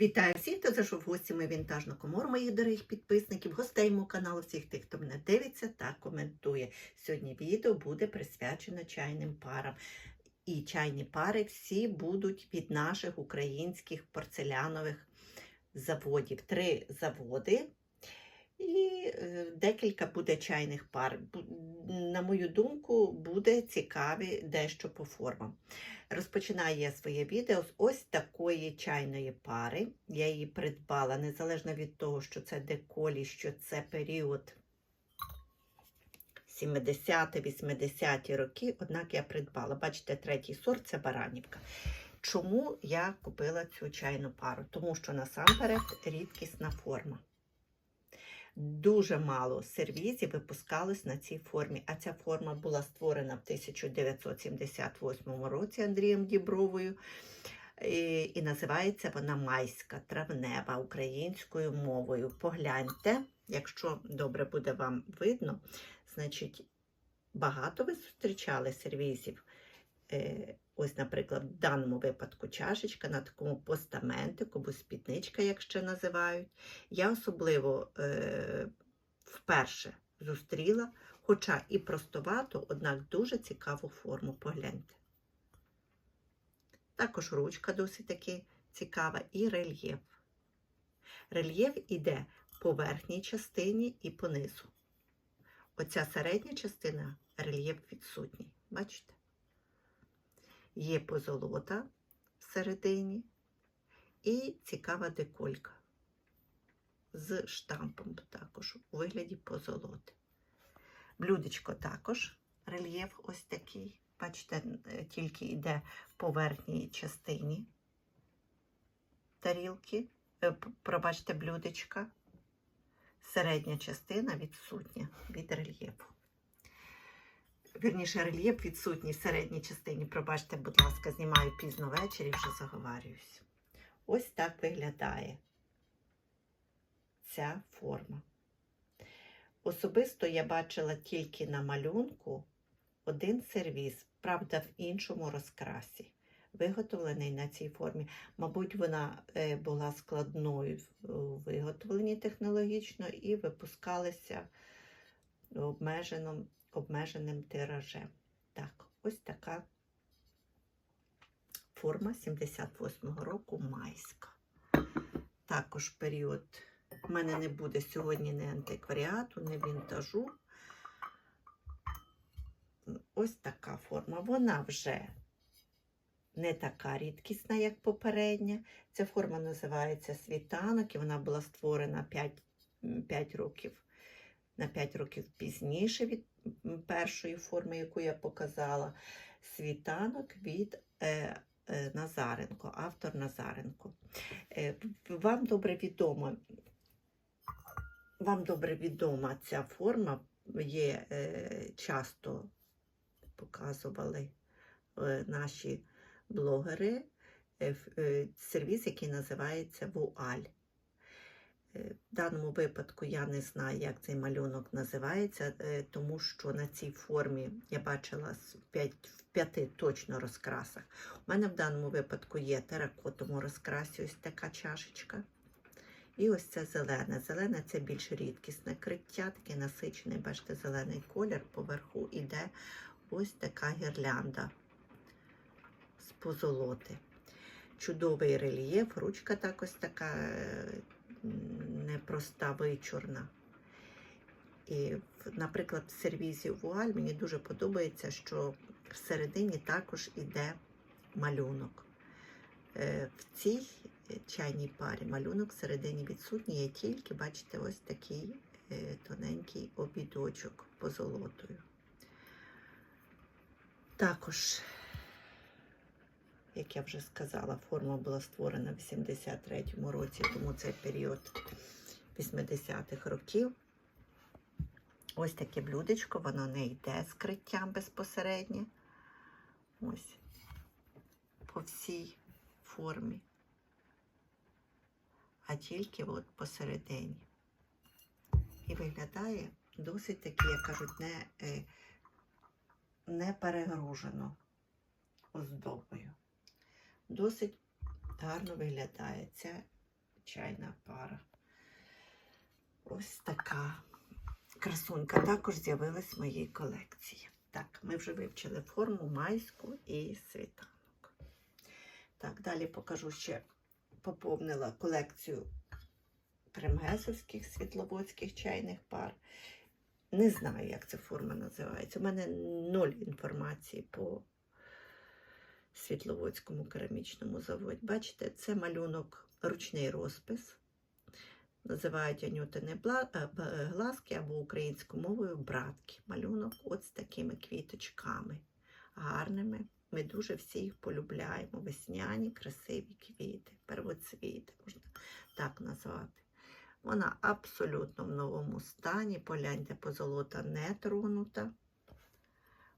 Вітаю всіх, хто зайшов мої вінтажну комору, моїх дорогих підписників, гостей мого каналу, всіх тих, хто мене дивиться та коментує. Сьогодні відео буде присвячено чайним парам. І чайні пари всі будуть від наших українських порцелянових заводів. Три заводи. І е, декілька буде чайних пар. На мою думку, буде цікаві дещо по формам. Розпочинаю я своє відео з ось такої чайної пари. Я її придбала незалежно від того, що це деколі, що це період 70-80-ті роки, однак я придбала. Бачите, третій сорт це баранівка. Чому я купила цю чайну пару? Тому що насамперед рідкісна форма. Дуже мало сервізів випускалось на цій формі, а ця форма була створена в 1978 році Андрієм Дібровою. І, і називається вона майська травнева українською мовою. Погляньте, якщо добре буде вам видно, значить багато ви зустрічали сервізів. Е, Ось, наприклад, в даному випадку чашечка на такому постаментику, або спідничка, як ще називають. Я особливо е, вперше зустріла, хоча і простовату, однак дуже цікаву форму. Погляньте. Також ручка досить таки цікава і рельєф. Рельєф іде по верхній частині і по низу. Оця середня частина рельєф відсутній. Бачите? Є позолота всередині і цікава деколька з штампом також у вигляді позолоти. Блюдечко також рельєф ось такий. Бачите, е, тільки йде по верхній частині тарілки, е, пробачте, блюдечка. Середня частина відсутня від рельєфу. Вірніше, рельєф відсутній в середній частині. Пробачте, будь ласка, знімаю пізно ввечері, вже заговарююсь. Ось так виглядає ця форма. Особисто я бачила тільки на малюнку один сервіз, правда, в іншому розкрасі, виготовлений на цій формі. Мабуть, вона е, була складною в виготовленні технологічно і випускалася обмеженим, обмеженим тиражем. Так, ось така форма 78-го року майська. Також період. У мене не буде сьогодні ні антикваріату, ні вінтажу. Ось така форма. Вона вже не така рідкісна, як попередня. Ця форма називається світанок, і вона була створена 5, 5 років на 5 років пізніше від першої форми, яку я показала. Світанок від е, е, Назаренко, автор Назаренко. Е, вам добре відомо, вам добре відома ця форма, є часто показували наші блогери сервіс, який називається Вуаль. Даному випадку я не знаю, як цей малюнок називається, е, тому що на цій формі я бачила в п'яти точно розкрасах. У мене в даному випадку є теракотовому розкрасі ось така чашечка. І ось це зелене. Зелене це більш рідкісне криття, такий насичений, бачите, зелений колір. Поверху іде ось така гірлянда з позолоти. Чудовий рельєф, ручка також така е, непроста, вичорна. І, наприклад, в сервізі вуаль мені дуже подобається, що всередині також іде малюнок. Е, В цій чайній парі малюнок всередині відсутній, є тільки, бачите, ось такий е, тоненький обідочок позолотою. Також, як я вже сказала, форма була створена в 83-му році, тому це період 80-х років. Ось таке блюдечко, воно не йде з криттям безпосередньо. Ось по всій формі, а тільки от посередині. І виглядає досить таки, як кажуть, не, е, не перегружено оздобою. Досить гарно виглядає ця чайна пара. Ось така красунька також з'явилась в моїй колекції. Так, ми вже вивчили форму майську і світанок. Так, далі покажу ще поповнила колекцію кремгесовських світловодських чайних пар. Не знаю, як ця форма називається. У мене ноль інформації по Світловодському керамічному заводі. Бачите, це малюнок ручний розпис. Називають анютини е, е, глазки або українською мовою братки. Малюнок от з такими квіточками гарними. Ми дуже всі їх полюбляємо. Весняні, красиві квіти, первоцвіти, можна так назвати. Вона абсолютно в новому стані. Погляньте, позолота не тронута.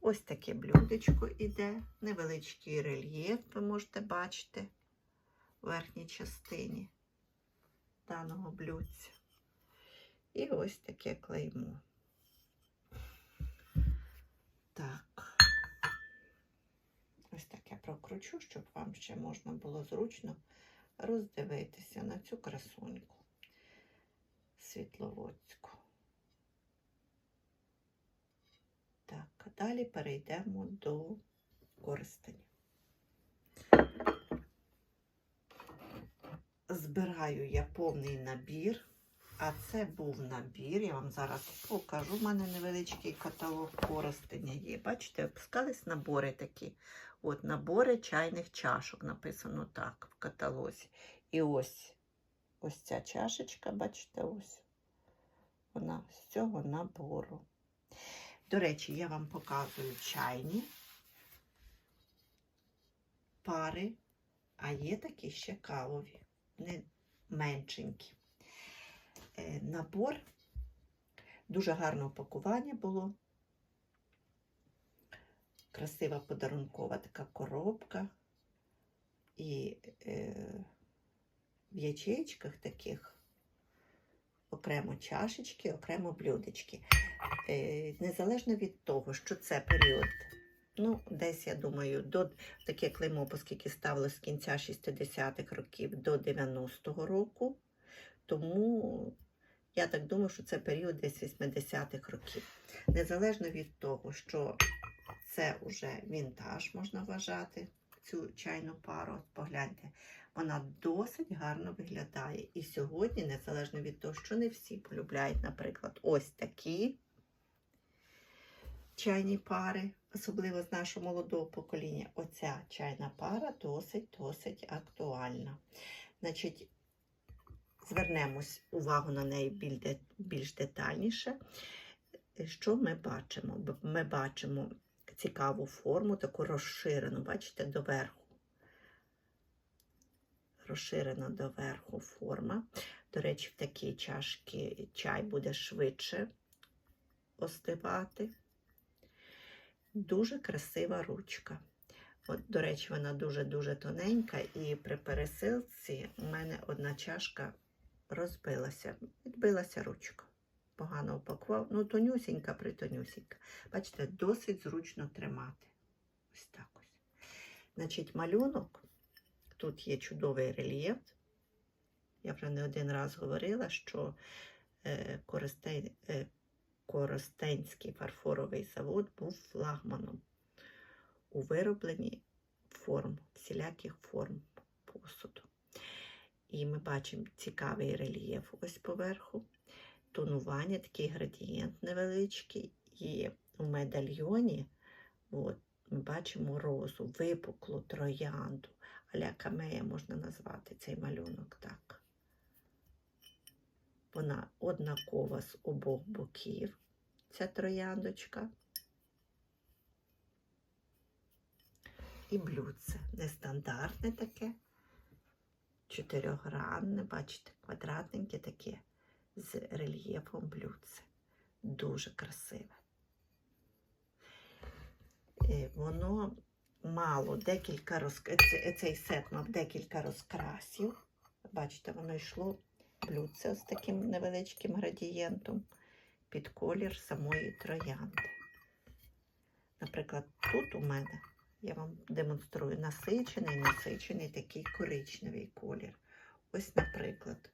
Ось таке блюдечко іде, невеличкий рельєф, ви можете бачити в верхній частині даного блюдця. І ось таке клеймо. Так. Ось таке прокручу, щоб вам ще можна було зручно роздивитися на цю красуньку світловодську. Так, а далі перейдемо до користення. Збираю я повний набір, а це був набір. Я вам зараз покажу. У мене невеличкий каталог користення є. Бачите, опускались набори такі. От набори чайних чашок написано так в каталозі. І ось ось ця чашечка, бачите, ось вона з цього набору. До речі, я вам показую чайні пари, а є такі ще кавові, не меншенькі. Е, Набор, дуже гарне упакування було. Красива подарункова така коробка. І е, в ячеечках таких окремо чашечки, окремо блюдечки. Е, незалежно від того, що це період, ну, десь, я думаю, до таке клеймо, оскільки ставилось з кінця 60-х років до 90-го року. Тому я так думаю, що це період десь 80-х років. Незалежно від того, що це вже вінтаж, можна вважати, цю чайну пару. Погляньте, вона досить гарно виглядає. І сьогодні, незалежно від того, що не всі полюбляють, наприклад, ось такі чайні пари, особливо з нашого молодого покоління. Оця чайна пара досить-досить актуальна. Значить, звернемось увагу на неї більш детальніше. Що ми бачимо? Ми бачимо цікаву форму, таку розширену, бачите, доверху. Розширена доверху форма. До речі, в такій чашці чай буде швидше остивати. Дуже красива ручка. От, до речі, вона дуже-дуже тоненька, і при пересилці у мене одна чашка розбилася, відбилася ручка. Погано упакував. Ну, тонюсінька, притонюсінька. Бачите, досить зручно тримати. Ось так ось. Значить, малюнок. Тут є чудовий рельєф. Я вже не один раз говорила, що е, Коростень, е, Коростенський фарфоровий завод був флагманом у виробленні форм, всіляких форм посуду. І ми бачимо цікавий рельєф ось поверху, тонування, такий градієнт невеличкий. І у медальйоні от, ми бачимо розу, випуклу троянду. Аля камея можна назвати цей малюнок так. Вона однакова з обох боків, ця трояндочка. І блюдце нестандартне таке, чотирьохгранне, бачите, квадратненьке таке з рельєфом блюдце. Дуже красиве. Е, Воно мало декілька розк... Цей сет мав декілька розкрасів. Бачите, воно йшло блюдце з таким невеличким градієнтом під колір самої троянди. Наприклад, тут у мене я вам демонструю насичений, насичений такий коричневий колір. Ось, наприклад.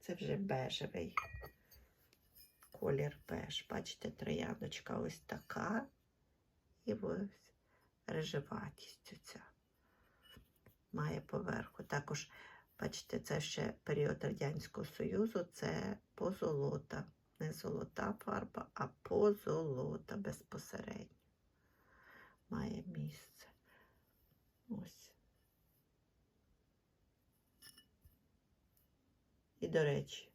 Це вже бежевий колір беж. Бачите, трояндочка ось така. І ось режеватість оця має поверху. Також, бачите, це ще період Радянського Союзу, це позолота. Не золота фарба, а позолота безпосередньо. Має місце. Ось. І, до речі,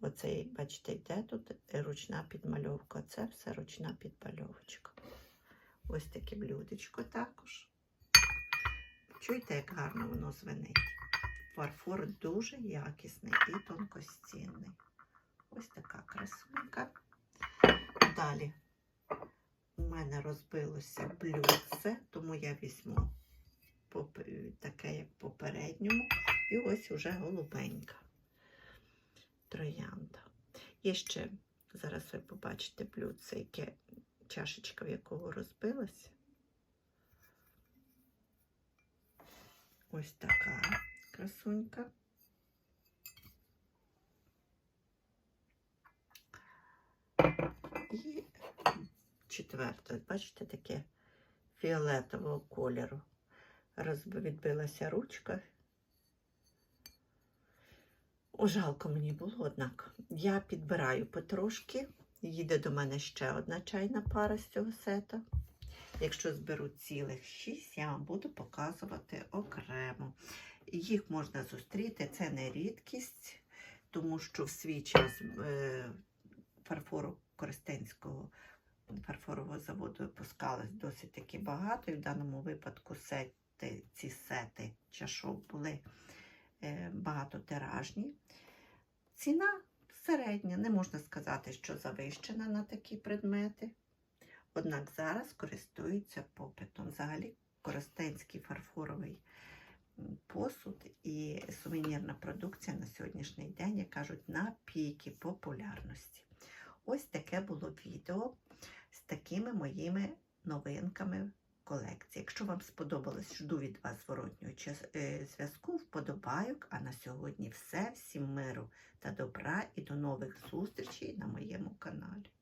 оцей, бачите, йде тут ручна підмальовка. Це все ручна підмальовочка. Ось таке блюдечко також. Чуєте, як гарно воно звенить? Фарфор дуже якісний і тонкостінний. Ось така красунька. Далі у мене розбилося блюдце, тому я візьму таке, як попередньому. І ось уже голубенька троянда. Є ще, зараз ви побачите блюдце, яке чашечка, в якого розбилася. Ось така красунька. І четверте, бачите, таке фіолетового кольору. Розб- Відбилася ручка. О, жалко мені було, однак. Я підбираю потрошки. Їде до мене ще одна чайна пара з цього сета. Якщо зберу цілих шість, я вам буду показувати окремо. Їх можна зустріти, це не рідкість, тому що в свій час е, фарфору Коростенського фарфорового заводу випускалось досить таки багато. І в даному випадку сети, ці сети чашок були е, багатотиражні. Ціна середня, не можна сказати, що завищена на такі предмети. Однак зараз користуються попитом. Взагалі, коростенський фарфоровий посуд і сувенірна продукція на сьогоднішній день, як кажуть, на піки популярності. Ось таке було відео з такими моїми новинками колекції. Якщо вам сподобалось, жду від вас зворотнього е, зв'язку, вподобайок. А на сьогодні все. Всім миру та добра і до нових зустрічей на моєму каналі.